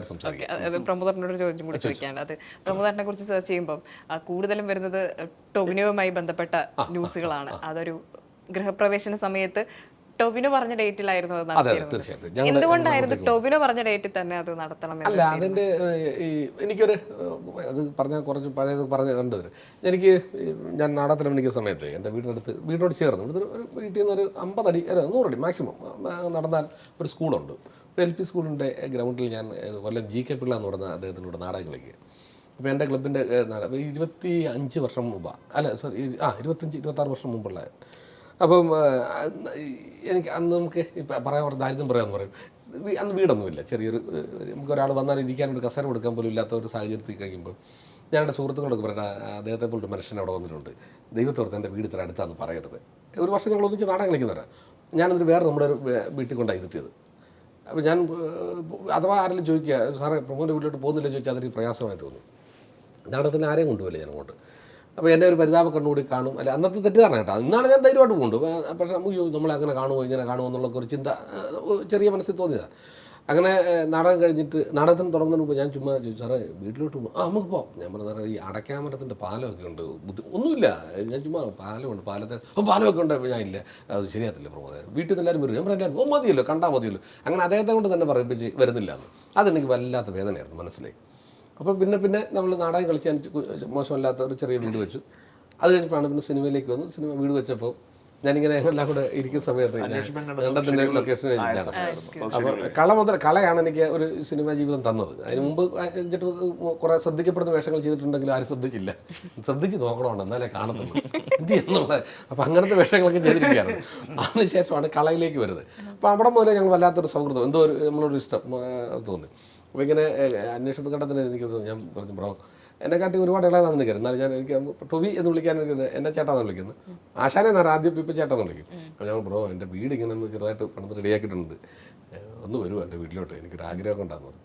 ഒരു ചോദ്യം കൂടി ചോദിക്കാൻ അത് പ്രമോദറിനെ കുറിച്ച് സെർച്ച് ചെയ്യുമ്പോൾ കൂടുതലും വരുന്നത് ടൊവിനോയുമായി ബന്ധപ്പെട്ട ന്യൂസുകളാണ്. അതൊരു ഗൃഹപ്രവേശന സമയത്ത് ടൊവിനോ പറഞ്ഞ ഡേറ്റിലായിരുന്നു അത് നടത്തിയിരുന്നത്. എന്തുകൊണ്ടായിരുന്നു ടൊവിനോ പറഞ്ഞ ഡേറ്റിൽ തന്നെ അത് നടത്തണം അല്ല അതിന്റെ ഈ എനിക്കൊരു അത് പറഞ്ഞ കുറച്ച് പഴയത് പറഞ്ഞ് എനിക്ക് ഞാൻ നാടത്തിന് അഭിനയിക്കുന്ന സമയത്ത് എന്റെ വീടിനടുത്ത് വീടിനോട് ചേർന്ന് ഇവിടുത്തെ ഒരു വീട്ടിൽ നിന്ന് ഒരു അമ്പതടി അല്ല നൂറടി മാക്സിമം നടന്നാൽ ഒരു സ്കൂളുണ്ട്. ഒരു എൽ പി സ്കൂളിന്റെ ഗ്രൗണ്ടിൽ ഞാൻ കൊല്ലം ജി കെ പിള്ള എന്ന് പറഞ്ഞ അദ്ദേഹത്തിനോട് നാടകം കളിക്കുക അപ്പോൾ എന്റെ ക്ലബിന്റെ ഇരുപത്തി അഞ്ച് വർഷം മുമ്പ് അല്ല സോറി ആ ഇരുപത്തഞ്ച് ഇരുപത്താറ് വർഷം മുമ്പുള്ള അപ്പം എനിക്ക് അന്ന് നമുക്ക് ഇപ്പം പറയാൻ പറഞ്ഞ ദാരിദ്ര്യം പറയാമെന്ന് പറയും. അന്ന് വീടൊന്നുമില്ല ചെറിയൊരു നമുക്ക് ഒരാൾ വന്നാൽ ഇരിക്കാൻ ഒരു കസേര കൊടുക്കാൻ പോലും ഇല്ലാത്ത ഒരു സാഹചര്യത്തിൽ കഴിയുമ്പോൾ ഞാൻ എന്റെ സുഹൃത്തുക്കളൊക്കെ പറയണ അദ്ദേഹത്തെ പോലൊരു മനുഷ്യൻ അവിടെ വന്നിട്ടുണ്ട്. ദൈവത്തോർത്ത് എന്റെ വീട് ഇത്ര അടുത്താന്ന് പറയരുത്. ഒരു വർഷം ഞങ്ങൾ ഒന്നിച്ച് നാടകം കളിക്കുന്നവരാണ് ഞാനതിന് വേറെ നമ്മുടെ ഒരു വീട്ടിൽ കൊണ്ടാണ് ഇരുത്തിയത്. അപ്പോൾ ഞാൻ അഥവാ ആരെങ്കിലും ചോദിക്കുക സാറേ പ്രമോദിന്റെ വീട്ടിലോട്ട് പോകുന്നില്ല? ചോദിച്ചാൽ അതൊരു പ്രയാസമായി തോന്നും. നാടകത്തിന് ആരെയും കൊണ്ടുപോയില്ല ഞാൻ അങ്ങോട്ട്. അപ്പോൾ എന്റെ ഒരു പരിതാപ കണ്ണുകൂടി കാണും. അല്ല അന്നത്തെ തെറ്റിദ്ധാരണ കേട്ടോ. ഇന്നാണ് ഞാൻ ധൈര്യമായിട്ട് പോകുന്നുണ്ട് പക്ഷേ നമുക്ക് നമ്മളെ അങ്ങനെ കാണുമോ? ഇങ്ങനെ കാണുമോ? എന്നുള്ള ഒരു ചിന്ത ചെറിയ മനസ്സിൽ തോന്നിയതാണ് അങ്ങനെ നാടകം കഴിഞ്ഞിട്ട് നാടകത്തിന് തുടങ്ങുന്നതിന് മുമ്പ് ഞാൻ ചുമ്മാ ചോദിച്ചു സാറേ വീട്ടിലോട്ട് പോകും ആ നമുക്ക് പോകാം ഞാൻ പറഞ്ഞ സാറേ ഈ അടയ്ക്കാമരത്തിന്റെ പാലമൊക്കെ ഉണ്ട്. ബുദ്ധി ഒന്നുമില്ല. ഞാൻ ചുമ്മാ പാലമുണ്ട് പാലത്തെ അപ്പോൾ പാലമൊക്കെ ഉണ്ട്. ഞാൻ ഇല്ല അത് ശരിയാത്തില്ല പ്രമോദേ. വീട്ടിൽ നിന്ന് എല്ലാവരും വരും. ഞാൻ പറയാം ഓ മതിയല്ലോ കണ്ടാൽ മതിയല്ലോ. അങ്ങനെ അദ്ദേഹത്തെ കൊണ്ട് തന്നെ പറയിപ്പിച്ച് വരുന്നില്ല എന്ന് അതെനിക്ക് വല്ലാത്ത വേദനയായിരുന്നു മനസ്സിലായി. അപ്പോൾ പിന്നെ പിന്നെ നമ്മൾ നാടകം കളിച്ച് മോശമല്ലാത്ത ഒരു ചെറിയ വീട് വെച്ചു. അത് കഴിഞ്ഞപ്പോഴാണ് പിന്നെ സിനിമയിലേക്ക് വന്നു. സിനിമ വീട് വെച്ചപ്പോൾ ഞാനിങ്ങനെ എല്ലാം കൂടെ ഇരിക്കുന്ന സമയത്ത് രണ്ടത്തിന്റെ ലൊക്കേഷൻ കഴിഞ്ഞിട്ടാണ് അപ്പോൾ കള മുതൽ കളയാണ് എനിക്ക് ഒരു സിനിമാ ജീവിതം തന്നത്. അതിന് മുമ്പ് എന്നിട്ട് കുറേ ശ്രദ്ധിക്കപ്പെടുന്ന വേഷങ്ങൾ ചെയ്തിട്ടുണ്ടെങ്കിലും ആരും ശ്രദ്ധിച്ചില്ല. ശ്രദ്ധിച്ച് നോക്കണമുണ്ട് എന്നാലേ കാണത്തുള്ളൂ. എന്ത് എന്നുള്ളത് അപ്പോൾ അങ്ങനത്തെ വേഷങ്ങളൊക്കെ ചെയ്തിരിക്കുകയാണ്. അതിനുശേഷമാണ് കളയിലേക്ക് വരുന്നത്. അപ്പോൾ അവിടെ മുതലേ ഞങ്ങൾ വല്ലാത്തൊരു സൗഹൃദം. എന്തോ ഒരു നമ്മളൊരു ഇഷ്ടം തോന്നി. അപ്പോൾ ഇങ്ങനെ അന്വേഷണ ഘട്ടത്തിന് എനിക്ക് ഞാൻ പറഞ്ഞു ബ്രോ എന്നെ കാട്ടി ഒരുപാട് ഇളയതാണ് നിൽക്കുന്നത് എന്നാലും ഞാൻ എനിക്ക് ടൊവി എന്ന് വിളിക്കാൻ വിളിക്കുന്നത് എന്നെ ചേട്ടാന്ന് വിളിക്കുന്നത്. ആശാനെ എന്നാണ് ആദ്യം ഇപ്പം ചേട്ടാന്ന് വിളിക്കും. അപ്പോൾ ഞാൻ ബ്രോ എന്റെ വീട് ഇങ്ങനെ ഒന്ന് ചെറുതായിട്ട് പണിത് റെഡിയാക്കിയിട്ടുണ്ട്. ഒന്ന് വരുമോ എന്റെ വീട്ടിലോട്ട്. എനിക്കൊരു ആഗ്രഹം ഉണ്ടാകുന്നത്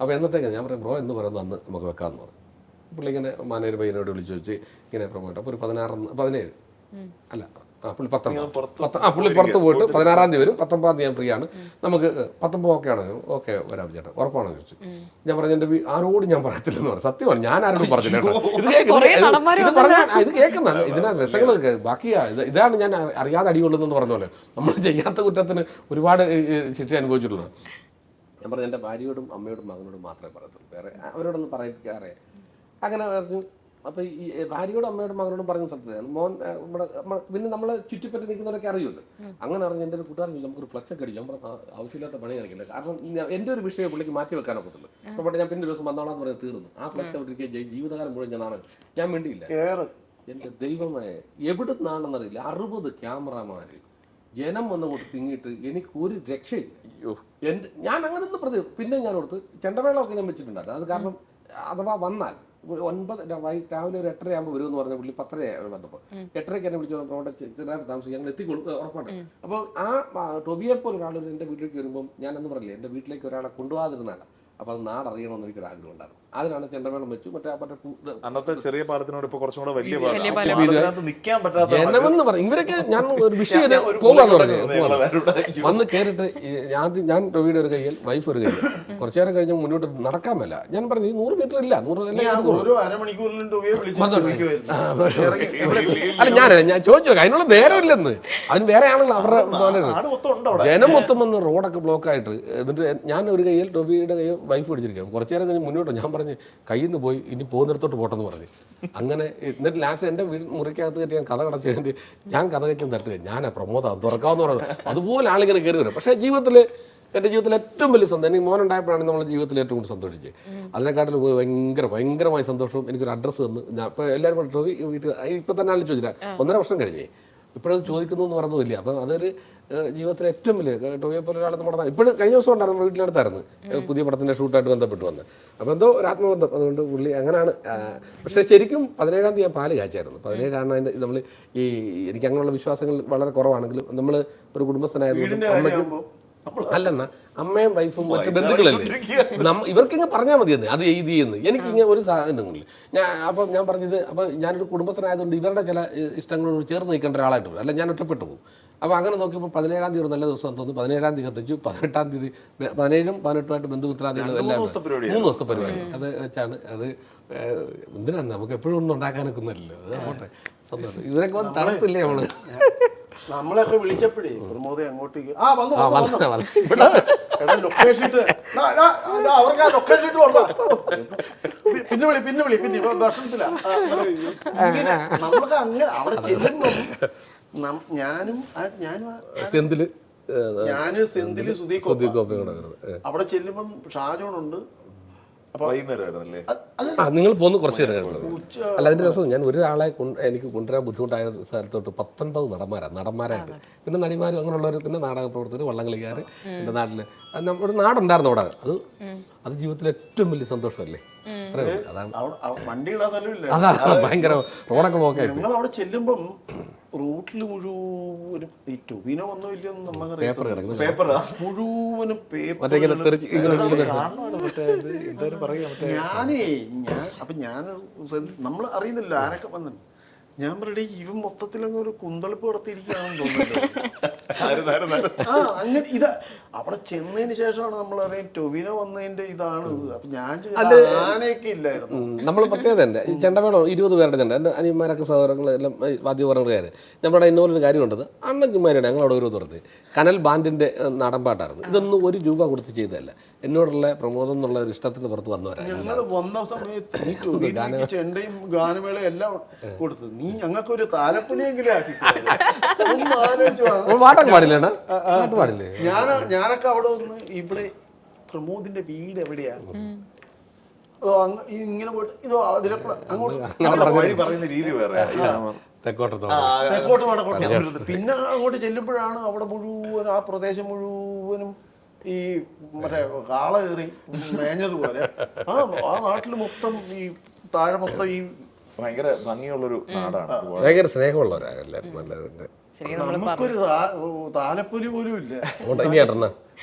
അപ്പോൾ എന്നത്തേക്കാണ് ഞാൻ പറയും ബ്രോ എന്ന് പറയുന്നത് അന്ന് നമുക്ക് വെക്കാമെന്ന് പറഞ്ഞു. പുള്ളി ഇങ്ങനെ മാനേജർ പയ്യനോട് വിളിച്ചു വെച്ച് ഇങ്ങനെ പ്രൊമോട്ട് അപ്പോൾ ഒരു പതിനാറ് പതിനേഴ്. അല്ല പുള്ളി പത്തൊമ്പത് പത്ത് ആ പുള്ളി പുറത്ത് പോയിട്ട് പതിനാറാം തീയതി വരും. പത്തൊമ്പതാം തീയതി ഞാൻ ഫ്രീ ആണ്. നമുക്ക് പത്തൊമ്പത് ഓക്കെ ആണ്. ഓക്കെ വരാം ചേട്ടാ. ഉറപ്പാണോ ചോദിച്ചു. ഞാൻ പറഞ്ഞു എന്റെ വീ- ആരോടും ഞാൻ പറയത്തില്ലെന്ന് പറഞ്ഞു. സത്യമാണ്. ഞാൻ ആരോടും പറഞ്ഞില്ല ഇത് പക്ഷേ കേക്ക്- കുറേ ഇത് ഇത് പറഞ്ഞാൽ ഇത് കേൾക്കുന്ന ഇതിനകത്ത് രസങ്ങൾ ബാക്കിയാ ഇതാണ് ഞാൻ അറിയാതെ അടികൊള്ളുന്നെന്ന് പറഞ്ഞ പോലെ. നമ്മൾ ചെയ്യാത്ത കുറ്റത്തിന് ഒരുപാട് ശിക്ഷ അനുഭവിച്ചിട്ടുള്ളത് ഞാൻ പറഞ്ഞു എന്റെ ഭാര്യയോടും അമ്മയോടും മകനോടും മാത്രമേ പറയത്തുള്ളൂ. വേറെ അവരോടൊന്നും പറയിക്കാറേ. അങ്ങനെ പറഞ്ഞു അപ്പോൾ ഈ ഭാര്യയോടും അമ്മയോടും മകനോടും പറഞ്ഞ സ്ഥലത്ത് മോൻ നമ്മുടെ നമ്മ- പിന്നെ നമ്മളെ ചുറ്റിപ്പറ്റി നിൽക്കുന്നവരൊക്കെ അറിയുമല്ലോ. അങ്ങനെ അറിഞ്ഞ് എന്റെ ഒരു കൂട്ടുകാരൻ നമുക്ക് നമുക്കൊരു ഫ്ലക്സ് ഒക്കെ അടിക്കും ഞാൻ പറഞ്ഞു ആവശ്യമില്ലാത്ത പണി കാണിക്കില്ല കാരണം എന്റെ ഒരു വിഷയം പുള്ളിക്ക് മാറ്റി വെക്കാൻ ഒക്കത്തുള്ളൂ അപ്പോൾ ഞാൻ പിന്നെ ഒരു ദിവസം വന്നോളാം എന്ന് പറഞ്ഞ് തീർന്നു. ആ ഫ്ലക്സ് അവിടെ ജീവിതകാലം മുഴുവൻ ഞാൻ നാളെ ഞാൻ വേണ്ടിയില്ല എന്റെ ദൈവമേ എവിടുന്നാണെന്നറിയില്ല. അറുപത് ക്യാമറമാര് ജനം വന്നങ്ങോട്ട് തിങ്ങിയിട്ട് എനിക്ക് ഒരു രക്ഷയില്ല എന്റെ ഞാൻ അങ്ങനെ ഒന്ന് പ്രതി പിന്നെ ഞാൻ കൊടുത്ത് ചെണ്ടമേളമൊക്കെ ഞാൻ വെച്ചിട്ടുണ്ടായിരുന്നു. അത് കാരണം അഥവാ വന്നാൽ ഒൻപത് രാവിലെ ഒരു എട്ടര ആകുമ്പോൾ വരുമെന്ന് പറഞ്ഞ പുള്ളി പത്തര വന്നപ്പോൾ എട്ടരയ്ക്ക് എന്നെ വിളിച്ചു പറഞ്ഞപ്പോൾ അവിടെ ചെറുതായിട്ട് താമസിക്കും ഞങ്ങൾ എത്തിക്കൊള്ളു ഉറപ്പാണ് അപ്പോൾ ആ ടൊബിയെ പോലെ ഒരാൾ എന്റെ വീട്ടിലേക്ക് വരുമ്പോൾ ഞാൻ എന്ന് പറഞ്ഞില്ലേ എന്റെ വീട്ടിലേക്ക് ഒരാളെ കൊണ്ടുപോകാതിരുന്നാല അപ്പോൾ അത് നാടറിയണമെന്ന് എനിക്കൊരു ആഗ്രഹം ഉണ്ടായിരുന്നു അതിനാണ് ചെണ്ടമേളം വെച്ചു മറ്റേ മറ്റേ അന്നത്തെ ചെറിയ പാലത്തിനോട് ഇപ്പൊ കുറച്ചും കൂടെ വലിയ നിൽക്കാൻ പറ്റാത്ത ജനമെന്ന് പറയും. ഇവരൊക്കെ ഞാൻ ഒരു വിഷയം പോകാന്ന് പറഞ്ഞു വന്ന് കേറിട്ട് ഞാൻ ഞാൻ ടൊവിയുടെ ഒരു കയ്യിൽ വൈഫ് ഒരു കയ്യിൽ. കുറച്ചു നേരം കഴിഞ്ഞ് മുന്നോട്ട് നടക്കാൻ മേല. ഞാൻ പറഞ്ഞു ഈ നൂറ് മീറ്റർ ഇല്ല നൂറ് അല്ല ഞാൻ ഞാൻ ഞാൻ ചോദിച്ചു അതിനുള്ള നേരമില്ലെന്ന് അതിന് വേറെ ആണല്ലോ അവരുടെ പോലെ ഉണ്ട്. അവിടെ? ജനം മൊത്തം വന്ന് റോഡൊക്കെ ബ്ലോക്ക് ആയിട്ട് എന്നിട്ട് ഞാൻ ഒരു കയ്യിൽ ടൊബിയുടെ കയ്യിൽ വൈഫ് പിടിച്ചിരിക്കാം കുറച്ച് നേരം കഴിഞ്ഞ് മുന്നോട്ട് ഞാൻ പറഞ്ഞ് കയ്യിൽ നിന്ന് പോയി ഇനി പോകുന്നിടത്തോട്ട് പോട്ടെന്ന് പറഞ്ഞു. അങ്ങനെ എന്നിട്ട് ലാസ്റ്റ് എന്റെ വീട് മുറിക്കകത്ത് കയറ്റി ഞാൻ കഥ കടച്ചു കഴിഞ്ഞിട്ട് ഞാൻ കഥ കയറ്റി തട്ടുക ഞാനാ പ്രമോദ തുറക്കാമെന്ന് പറഞ്ഞത്. അതുപോലെ ആളിങ്ങനെ കയറി വരും. പക്ഷേ ജീവിതത്തിൽ എന്റെ ജീവിതത്തിൽ ഏറ്റവും വലിയ സന്തോഷം എനിക്ക് മോനുണ്ടായപ്പോഴാണ് നമ്മുടെ ജീവിതത്തിൽ ഏറ്റവും കൂടുതൽ സന്തോഷിച്ചത്. അതിനെക്കാട്ടിലും ഉപരി ഭയങ്കര ഭയങ്കരമായ സന്തോഷവും എനിക്കൊരു അഡ്രസ്സ് തന്നു. ഞാൻ ഇപ്പോൾ എല്ലാവരും ടോവി വീട്ടിൽ ഇപ്പം തന്നെ ആളും ചോദിച്ചില്ല ഒന്നര വർഷം കഴിഞ്ഞേ. ഇപ്പോഴത് ചോദിക്കുന്നു എന്ന് പറഞ്ഞതില്ല അപ്പം അതൊരു ജീവിതത്തിലെ ഏറ്റവും വലിയ ടോയെ ടോവിയെ പോലെ ഒരാൾ നമ്മുടെ ഇപ്പോഴും കഴിഞ്ഞ ദിവസം ഉണ്ടായിരുന്നു നമ്മുടെ വീട്ടിനടുത്തായിരുന്നു. ഏഹ്, പുതിയ പടത്തിന്റെ ഷൂട്ടായിട്ട് ബന്ധപ്പെട്ട് വന്ന്. അപ്പോൾ എന്തോ ഒരു ആത്മബന്ധം. അതുകൊണ്ട് പുള്ളി അങ്ങനെയാണ് പക്ഷേ ശരിക്കും പതിനേഴാം തീയതി ഞാൻ പാൽ കാച്ചായിരുന്നു. പതിനേഴാണ് അതിന്റെ നമ്മൾ ഈ എനിക്ക് അങ്ങനെയുള്ള വിശ്വാസങ്ങൾ വളരെ കുറവാണെങ്കിലും നമ്മൾ ഒരു കുടുംബസ്ഥനായതുകൊണ്ട് അമ്മയ്ക്കും അല്ലെന്ന അമ്മയും വൈഫും മറ്റു ബന്ധുക്കളല്ലേ? ഇവർക്കിങ്ങ് പറഞ്ഞാൽ മതിയെന്ന് അത്. എഴുതി എനിക്ക് എനിക്കിങ്ങനെ ഒരു സാധനങ്ങളില്ല ഞാൻ അപ്പം ഞാൻ പറഞ്ഞത് അപ്പം ഞാനൊരു കുടുംബത്തിനായതുകൊണ്ട് ഇവരുടെ ചില ഇഷ്ടങ്ങളോട് ചേർന്ന് നിൽക്കേണ്ട ഒരാളായിട്ട് വരും അല്ല ഞാൻ ഒറ്റപ്പെട്ടു പോകും. അപ്പോൾ അങ്ങനെ നോക്കിയപ്പോൾ പതിനേഴാം തീയതി ഒരു നല്ല ദിവസം തോന്നി പതിനേഴാം തീയതി കത്തിച്ചു. പതിനെട്ടാം തീയതി പതിനേഴും പതിനെട്ടുമായിട്ട് രണ്ട് മൂന്ന് എല്ലാം. മൂന്ന് ദിവസത്തെ പരിപാടി. അത് വെച്ചാണ് അത് എന്തിനാ? എന്തിനാണ് നമുക്ക് എപ്പോഴും ഒന്നും ഉണ്ടാക്കാനൊക്കെ നിൽക്കുന്നില്ലല്ലോ അതോട്ടെ സന്തോഷം ഇതിനൊക്കെ തണുപ്പില്ലേ തണുത്തില്ലേ നമ്മൾ നമ്മളൊക്കെ വിളിച്ചപ്പോഴേ പ്രമോദ് അങ്ങോട്ടേക്ക്. ആ വന്നു വന്നു, വന്ന വന്നു. വന്ന. ഇവിടെ എടാ ലൊക്കേഷൻ ഇട്ട്. ഡാ, ഡാ, ഡാ, അവർക്ക് ആ ലൊക്കേഷൻ ഇട്ട് കൊടുത്താ. പിന്നെ വിളി പിന്നെ വിളി പിന്നെ ഇപ്പൊ ഭക്ഷണത്തിലാ ആ, ഇങ്ങനെ നമ്മളൊക്കെ അങ്ങനെ അവിടെ ചെല്ലുമ്പം നം- ഞാനും ആ- ഞാനും ആ- സെന്തിൽ ഞാനും സെന്തിൽ സുധീ അവിടെ ചെല്ലുമ്പം ഷാജോണുണ്ട്. ആ നിങ്ങൾ പോകുന്നു കുറച്ച് അല്ല അതിന്റെ രസം ഞാൻ ഒരാളെ എനിക്ക് കൊണ്ടുവരാൻ ബുദ്ധിമുട്ടായ സ്ഥലത്തോട്ട് പത്തൊൻപത് നടന്മാരാണ് നടന്മാരായിട്ട്. പിന്നെ നടിമാരും അങ്ങനെയുള്ളവർ പിന്നെ നാടക പ്രവർത്തകർ വള്ളംകളിക്കാർ എന്റെ നമ്മ- ഒരു നാടുണ്ടായിരുന്നു അവിടെ. അത് അത് ജീവിതത്തിലെ ഏറ്റവും വലിയ സന്തോഷമല്ലേ? അത്രേ ഉള്ളൂ. അതാണ് വണ്ടി അതാണ് ഭയങ്കര റോഡൊക്കെ നോക്കാൻ അവിടെ ചെല്ലുമ്പം റൂട്ടിൽ മുഴുവനും ഈ ടൊവിനോ വന്നോ ഇല്ലയൊന്നും പേപ്പർ നമുക്കറിയാം കിടക്കുന്നു പേപ്പറാ മുഴുവനും പേപ്പർ ഞാനേ ഞാൻ അപ്പൊ ഞാൻ നമ്മൾ അറിയുന്നില്ല ആരൊക്കെ വന്നു. ഞാൻ പറയട്ടെ ഇവൻ മൊത്തത്തിലങ്ങ് ഒരു കുന്തളിപ്പ് നടത്തിയിരിക്കുകയാണെന്ന് ആരും. ആ അങ്ങനെ ഇതാ അവിടെ ചെന്നതിന് ശേഷമാണ് നമ്മൾ അറിയാം ടൊവിനോ വന്നതിന്റെ ഇതാണ് ഇത്. അപ്പൊ ഞാൻ ആനയൊക്കെ ഇല്ലായിരുന്നു. നമ്മൾ പ്രത്യേകത തന്നെ ഈ ചെണ്ടമേളം ഇരുപത് പേരുടെ ചെണ്ട എന്റെ അനിയന്മാരൊക്കെ സഹോദരങ്ങൾ എല്ലാം കാര്യം. നമ്മുടെ ഇന്നോലൊരു കാര്യമുണ്ടത് ഞങ്ങൾ ഞങ്ങളവിടെ ഒരു തുറത്ത് കനൽ ബാൻഡിന്റെ നടൻപാട്ടായിരുന്നു ഇതൊന്നും ഒരു രൂപ കൊടുത്ത് ചെയ്തതല്ല. എന്നോടുള്ള പ്രമോദം എന്നുള്ള ഒരു ഇഷ്ടത്തിന് പുറത്ത് വന്നവരാണ്. ഞങ്ങൾ വന്ന സമയത്ത് നീ ടൊവിനോയ്ക്ക് ചെണ്ടയും ഗാനമേളയും എല്ലാം കൊടുത്തു നീ ഞങ്ങൾക്ക് ഒരു അപ്പോൾ പാട്ടൊക്കെ പാടില്ലേ പാട്ട് പാടില്ലേ? ഞാൻ ഞാനൊക്കെ അവിടെ ഒന്ന് ഇവിടെ പ്രമോദിന്റെ വീട് എവിടെയാ? അതോ ഇങ്ങനെ പോയിട്ട് ഇതോ അതിലെ അങ്ങോട്ട് വഴി പറയുന്ന രീതി വേറെ. തെക്കോട്ട് പിന്നെ അങ്ങോട്ട് ചെല്ലുമ്പോഴാണ് അവിടെ മുഴുവൻ ആ പ്രദേശം മുഴുവനും ഈ മറ്റേ കാള കയറി മേഞ്ഞതുപോലെ ആ ആ നാട്ടിൽ മൊത്തം ഈ താഴെ മൊത്തം ഈ ഭയങ്കര ഭംഗിയുള്ളൊരു നാടാണ് ഭയങ്കര സ്നേഹമുള്ളവരാണ് എല്ലാവരും. നല്ല ശരിക്കും നമ്മൾ നമുക്കൊരു താലപ്പൊലി പോലും ഇല്ല.